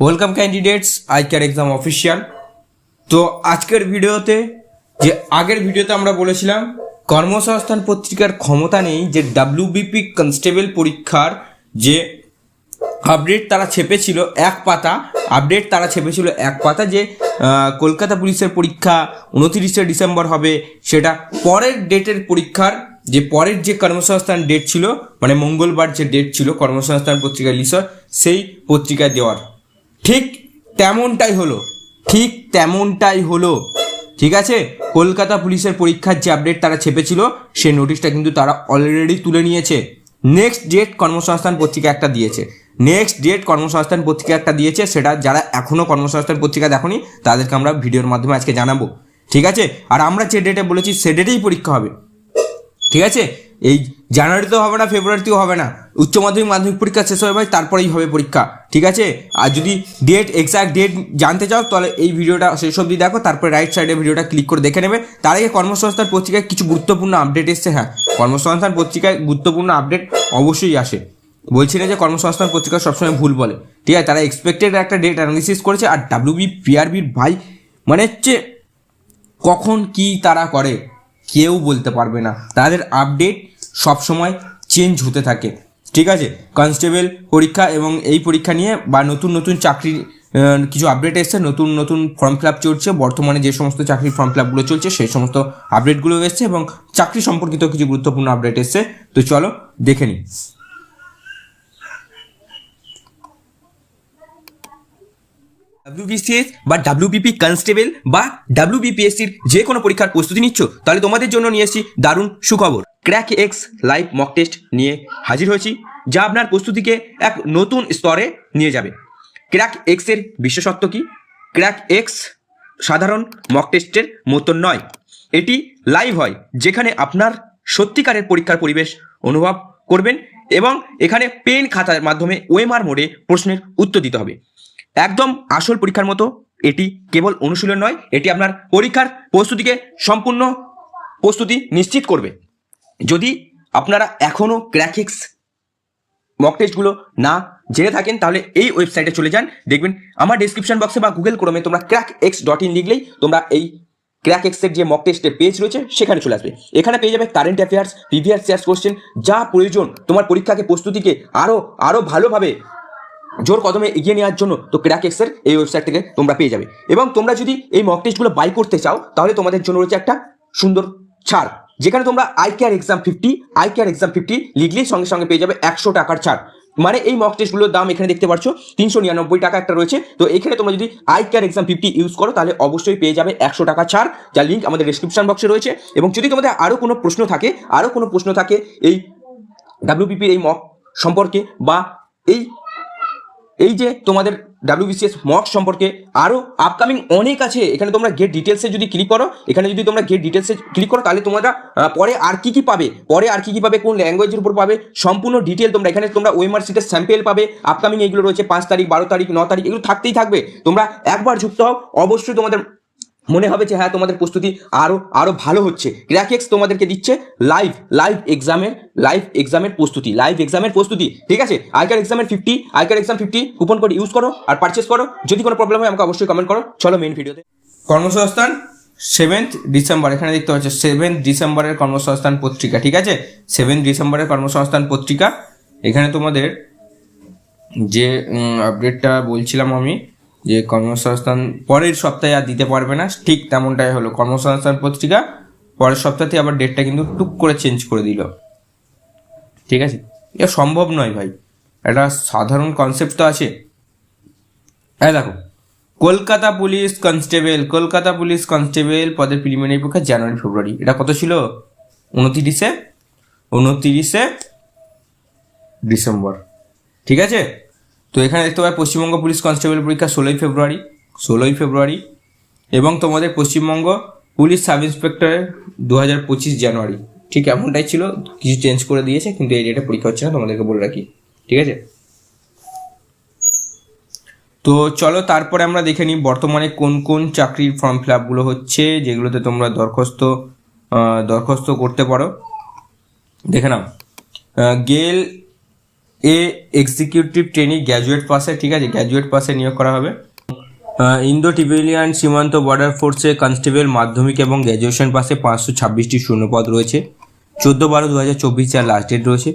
Welcome candidates ICAR exam official তো আজকের ভিডিওতে যে আগের ভিডিওতে আমরা বলেছিলাম, কর্মসংস্থান পত্রিকার ক্ষমতা নেই, যে ডাব্লিউবিপি কনস্টেবল পরীক্ষার যে আপডেট তারা ছেপেছিল এক পাতা আপডেট তারা ছেপেছিল এক পাতা যে কলকাতা পুলিশের পরীক্ষা উনতিরিশে ডিসেম্বর হবে, সেটা পরের ডেটের পরীক্ষার যে পরের যে কর্মসংস্থান ডেট ছিল মানে মঙ্গলবার যে ডেট ছিল কর্মসংস্থান পত্রিকা লিসর সেই পত্রিকায় দেওয়ার। ঠিক তেমনটাই হলো, ঠিক তেমনটাই হলো। ঠিক আছে? কলকাতা পুলিশের পরীক্ষার যে আপডেট তারা ছেপেছিল, সেই নোটিশটা কিন্তু তারা অলরেডি তুলে নিয়েছে। নেক্সট ডেট কর্মসংস্থান পত্রিকা একটা দিয়েছে। নেক্সট ডেট কর্মসংস্থান পত্রিকা একটা দিয়েছে, সেটা যারা এখনও কর্মসংস্থান পত্রিকা দেখনি, তাদেরকে আমরা ভিডিওর মাধ্যমে আজকে জানাব। ঠিক আছে? আর আমরা যে ডেটে বলেছি, সে ডেটেই পরীক্ষা হবে। ঠিক আছে? এই জানুয়ারিতেও হবে না, ফেব্রুয়ারিতেও হবে না। উচ্চ মাধ্যমিক মাধ্যমিক পরীক্ষা শেষ হবে ভাই, তারপরেই হবে পরীক্ষা, ঠিক আছে? আর যদি ডেট এক্সাক্ট ডেট জানতে চাও, তাহলে এই ভিডিওটা শেষ অবধি দেখো, তারপরে রাইট সাইডে ভিডিওটা ক্লিক করে দেখে নেবে। তার আগে কর্মসংস্থান পত্রিকায় কিছু গুরুত্বপূর্ণ আপডেট এসছে হ্যাঁ। কর্মসংস্থান পত্রিকায় গুরুত্বপূর্ণ আপডেট অবশ্যই আসে। বলছি না যে কর্মসংস্থান পত্রিকা সবসময় ভুল বলে, ঠিক আছে? তারা এক্সপেক্টেড একটা ডেট অ্যানালিসিস করেছে, আর ডাব্লিউবি পিআরবির ভাই মানে হচ্ছে কখন কি তারা করে কেউ বলতে পারবে না। তাদের আপডেট সবসময় চেঞ্জ হতে থাকে। ঠিক আছে? কনস্টেবল পরীক্ষা এবং এই পরীক্ষা নিয়ে বা নতুন নতুন চাকরি কিছু আপডেট এসছে, নতুন নতুন ফর্ম ফিল আপ চলছে। বর্তমানে যে সমস্ত চাকরির ফর্ম ফিল আপগুলো চলছে, সেই সমস্ত আপডেটগুলো এসছে এবং চাকরি সম্পর্কিত কিছু গুরুত্বপূর্ণ আপডেট এসছে। তো চলো দেখে নিই। ডাব্লিউবিসিএস বা ডাব্লিউবিপি কনস্টেবল বা ডাব্লিউবিপিএসসির যে কোনো পরীক্ষার প্রস্তুতি নিচ্ছ, তাহলে তোমাদের জন্য নিয়ে এসেছি দারুণ সুখবর। Crack X live mock test নিয়ে হাজির হয়েছি, যা আপনার প্রস্তুতিকে এক নতুন স্তরে নিয়ে যাবে। ক্র্যাক এক্সের বিশেষত্ব কি? ক্র্যাক এক্স সাধারণ মক টেস্টের মতন নয়। এটি লাইভ হয়, যেখানে আপনার সত্যিকারের পরীক্ষার পরিবেশ অনুভব করবেন এবং এখানে পেন খাতার মাধ্যমে ওএমআর মোডে প্রশ্নের উত্তর দিতে হবে। একদম আসল পরীক্ষার মতো। এটি কেবল অনুশীলন নয়, এটি আপনার পরীক্ষার প্রস্তুতিকে সম্পূর্ণ প্রস্তুতি নিশ্চিত করবে। যদি আপনারা এখনও ক্র্যাকিক্স মক টেস্টগুলো না জেনে থাকেন, তাহলে এই ওয়েবসাইটে চলে যান। দেখবেন আমার ডিসক্রিপশন বক্সে বা গুগল ক্রমে তোমরা ক্র্যাক এক্স ডট ইন লিখলেই তোমরা এই ক্র্যাক এক্সের যে মক টেস্টের পেজ রয়েছে, সেখানে চলে আসবে। এখানে পেয়ে যাবে current affairs previous years question যা প্রয়োজন। তোমার পরীক্ষাকে, প্রস্তুতিকে আরও আরও ভালোভাবে জোর কদমে এগিয়ে নেওয়ার জন্য তো ক্র্যাক এক্সের এই ওয়েবসাইট থেকে তোমরা পেয়ে যাবে। এবং তোমরা যদি এই মক টেস্টগুলো বাই করতে চাও, তাহলে তোমাদের জন্য রয়েছে একটা সুন্দর ছাড়। যেখানে তোমরা ICAR exam fifty ICAR exam fifty লিখলেই সঙ্গে সঙ্গে পেয়ে যাবে একশো টাকার ছাড়। মানে এই মক টেস্টগুলোর দাম এখানে দেখতে পাচ্ছ তিনশো নিরানব্বই টাকা একটা রয়েছে। তো এখানে তোমরা যদি eye care exam fifty use করো, তাহলে অবশ্যই পেয়ে যাবে একশো টাকা ছাড় যার লিঙ্ক আমাদের ডিসক্রিপশন বক্সে রয়েছে। এবং যদি তোমাদের আরও কোনো প্রশ্ন থাকে আরও কোনো প্রশ্ন থাকে এই ডাব্লিউপিপির এই মক সম্পর্কে বা এই এই যে তোমাদের ডাব্লিউবিসিএস মক সম্পর্কে আরও আপকামিং অনেক আছে, এখানে তোমরা গেট ডিটেলসে যদি ক্লিক করো, এখানে যদি তোমরা গেট ডিটেলসে ক্লিক করো, তাহলে তোমরা পরে আর কি কী পাবে? পরে আর কি কী পাবে? কোন ল্যাঙ্গুয়েজের উপর পাবে? সম্পূর্ণ ডিটেল তোমরা, এখানে তোমরা ওয়েমার সিটের স্যাম্পেল পাবে আপকামিং এগুলো রয়েছে পাঁচ তারিখ, বারো তারিখ, ন তারিখ, এগুলো থাকতেই থাকবে। তোমরা একবার যুক্ত হও, অবশ্যই তোমাদের মনে হবে যে হ্যাঁ তোমাদের প্রস্তুতি আরও আরও ভালো হচ্ছে। ক্র্যাকেক্স তোমাদেরকে দিচ্ছে লাইভ লাইভ এক্সামের লাইভ এক্সামের প্রস্তুতি লাইভ এক্সামের প্রস্তুতি, ঠিক আছে? আইকার এক্সামের fifty ICAR exam fifty coupon code use করো আর পারচেস করো। যদি কোনো প্রবলেম হয়, আমাকে অবশ্যই কমেন্ট করো। চলো মেন ভিডিওতে কর্মসংস্থান সেভেন্থ ডিসেম্বর এখানে দেখতে পাচ্ছ সেভেন্থ ডিসেম্বরের কর্মসংস্থান পত্রিকা, ঠিক আছে? সেভেন্থ ডিসেম্বরের কর্মসংস্থান পত্রিকা। এখানে তোমাদের যে আপডেটটা বলছিলাম আমি যে কর্মসংস্থান পরের সপ্তাহে আর দিতে পারবে না, ঠিক তেমনটাই হলো। কর্মসংস্থান পত্রিকা পরের সপ্তাহে আবার ডেটটা কিন্তু টুক করে চেঞ্জ করে দিল। ঠিক আছে? এটা সম্ভব নয় ভাই। একটা সাধারণ কনসেপ্ট তো আছে। হ্যাঁ দেখো, Kolkata police constable Kolkata police constable পদের প্রিলিমিনারি পরীক্ষা জানুয়ারি ফেব্রুয়ারি এটা কত ছিল? উনতিরিশে? উনতিরিশে ডিসেম্বর। ঠিক আছে? তো এখানে দেখতে পাই পশ্চিমবঙ্গ পুলিশ কনস্টেবল পরীক্ষা ষোলোই ফেব্রুয়ারি ষোলোই ফেব্রুয়ারি এবং তোমাদের পশ্চিমবঙ্গ পুলিশ সাব ইন্সপেক্টরের দু হাজার পঁচিশ জানুয়ারি। ঠিক এমনটাই ছিল, কিছু চেঞ্জ করে দিয়েছে, কিন্তু এই ডেটে পরীক্ষা হচ্ছে না, তোমাদেরকে বলে রাখি। ঠিক আছে? তো চলো তারপরে আমরা দেখে নিই বর্তমানে কোন কোন চাকরির ফর্ম ফিল আপগুলো হচ্ছে, যেগুলোতে তোমরা দরখাস্ত দরখাস্ত করতে পারো। দেখে নাও। গেল এ এক্সিকিউটিভ ট্রেনিং গ্র্যাজুয়েট পাসে ঠিক আছে? গ্র্যাজুয়েট পাসে নিয়োগ করা হবে। ইন্দো টিবেলিয়ান সীমান্ত বর্ডার ফোর্সে কনস্টেবল মাধ্যমিক এবং গ্র্যাজুয়েশন পাসে পাঁচশো ছাব্বিশটি শূন্যপদ রয়েছে। চোদ্দ বারো দু হাজার চব্বিশ যার লাস্ট ডেট রয়েছে।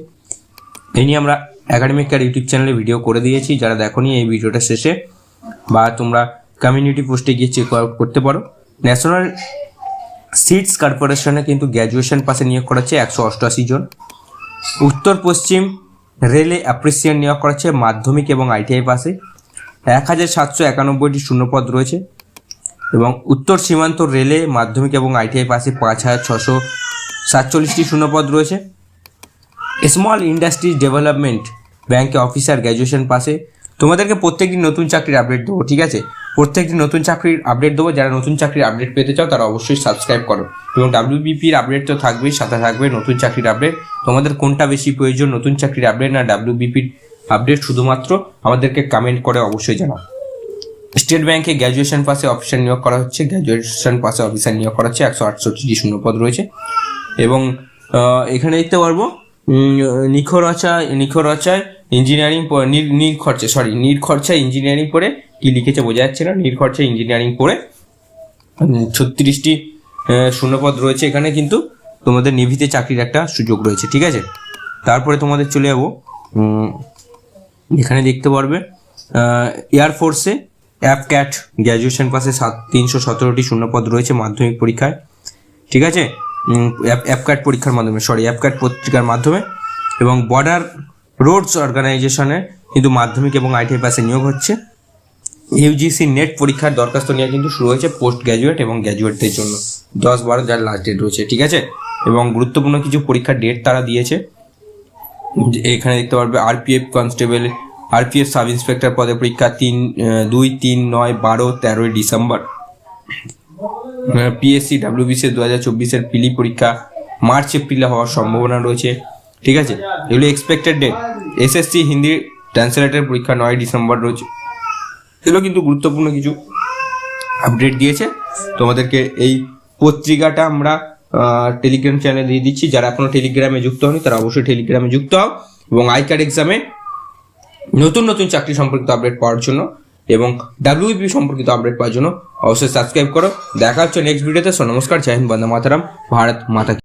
এই নিয়ে আমরা একাডেমিক কার ইউটিউব চ্যানেলে ভিডিও করে দিয়েছি। যারা দেখোনি এই ভিডিওটা শেষে, বা তোমরা কমিউনিটি পোস্টে গিয়ে চেক করতে পারো। ন্যাশনাল সিটস কর্পোরেশনে কিন্তু গ্র্যাজুয়েশন পাসে নিয়োগ করাচ্ছে একশো অষ্টআশি জন। উত্তর পশ্চিম রেলে অ্যাপ্রিসিয়েন্ট নিয়োগ করা হচ্ছে মাধ্যমিক এবং আইটিআই পাসে এক হাজার সাতশো একানব্বইটি শূন্যপদ রয়েছে এবং উত্তর সীমান্ত রেলে মাধ্যমিক এবং আইটিআই পাসে পাঁচ হাজার ছশো সাতচল্লিশটি শূন্যপদ রয়েছে। স্মল ইন্ডাস্ট্রিজ ডেভেলপমেন্ট ব্যাংকে অফিসার গ্র্যাজুয়েশন পাসে তোমাদেরকে প্রত্যেকটি নতুন চাকরির আপডেট দেবো, ঠিক আছে? প্রত্যেকটি নতুন চাকরির আপডেট দেবো। যারা নতুন চাকরির আপডেট পেতে চাও তারা অবশ্যই সাবস্ক্রাইব করো। এবং ডাব্লিউবিপির আপডেট তো থাকবেই সাথে থাকবে নতুন চাকরির আপডেট তোমাদের কোনটা বেশি প্রয়োজন নতুন চাকরির আপডেট না ডাব্লিউবিপির আপডেট শুধুমাত্র আমাদেরকে কমেন্ট করে অবশ্যই জানাও। স্টেট ব্যাংকে গ্র্যাজুয়েশন পাসে অফিসার নিয়োগ করা হচ্ছে। গ্র্যাজুয়েশন পাসে অফিসার নিয়োগ করা হচ্ছে একশো আটষট্টি শূন্যপদ রয়েছে। এবং এখানে দেখতে পারব। উম, নিখরচা নিখরচায় ইঞ্জিনিয়ারিং পড়ে নির খরচা সরি নির খরচা ইঞ্জিনিয়ারিং পড়ে, কি লিখেছে বোঝা যাচ্ছে না নির খরচা ইঞ্জিনিয়ারিং পড়ে। ছত্রিশটি শূন্যপদ রয়েছে এখানে, কিন্তু তোমাদের নেভিতে চাকরির একটা সুযোগ রয়েছে, ঠিক আছে? তারপরে তোমাদের চলে যাব এখানে দেখতে পারবে এয়ারফোর্সে অ্যাপ ক্যাট গ্র্যাজুয়েশন পাশে সাত, তিনশো সতেরোটি শূন্যপদ রয়েছে মাধ্যমিক পরীক্ষায়, ঠিক আছে? অ্যাপ ক্যাট পরীক্ষার মাধ্যমে সরি অ্যাপ ক্যাট পত্রিকার মাধ্যমে, এবং বর্ডার রোডস অর্গানাইজেশনে কিন্তু মাধ্যমিক এবং আইটিআই পাসে নিয়োগ হচ্ছে। ইউজিসি নেট পরীক্ষার দরখাস্ত নেওয়া কিন্তু শুরু হয়েছে পোস্ট গ্র্যাজুয়েট এবং গ্র্যাজুয়েটদের জন্য। দশ বারো যার লাস্ট ডেট রয়েছে, ঠিক আছে? এবং গুরুত্বপূর্ণ কিছু পরীক্ষার ডেট তারা দিয়েছে। এখানে দেখতে পারবে RPF constable RPF sub inspector পদে পরীক্ষা তিন দুই, তিন, নয়, বারো, তেরোই ডিসেম্বর। পিএসসি ডাব্লিউবিসি দু হাজার চব্বিশের পিলি পরীক্ষা মার্চ, এপ্রিলে হওয়ার সম্ভাবনা রয়েছে। ঠিক আছে? এগুলো এক্সপেক্টেড ডেট এসএসসি হিন্দি ট্রান্সলেটের পরীক্ষা নয় ডিসেম্বর রয়েছে এগুলো কিন্তু গুরুত্বপূর্ণ কিছু আপডেট দিয়েছে। তোমাদেরকে এই পত্রিকাটা আমরা টেলিগ্রাম চ্যানেলে দিয়ে দিচ্ছি। যারা এখনও টেলিগ্রামে যুক্ত হয়নি, তারা অবশ্যই টেলিগ্রামে যুক্ত হও এবং আই কার্ড এক্সামে নতুন নতুন চাকরি সম্পর্কিত আপডেট পাওয়ার জন্য এবং ডাব্লিউপি সম্পর্কিত আপডেট পাওয়ার জন্য অবশ্যই সাবস্ক্রাইব করো। দেখা হচ্ছে নেক্সট ভিডিওতে সো নমস্কার। জয় হিন্দ, বন্দে মাতারাম। ভারত মাতা।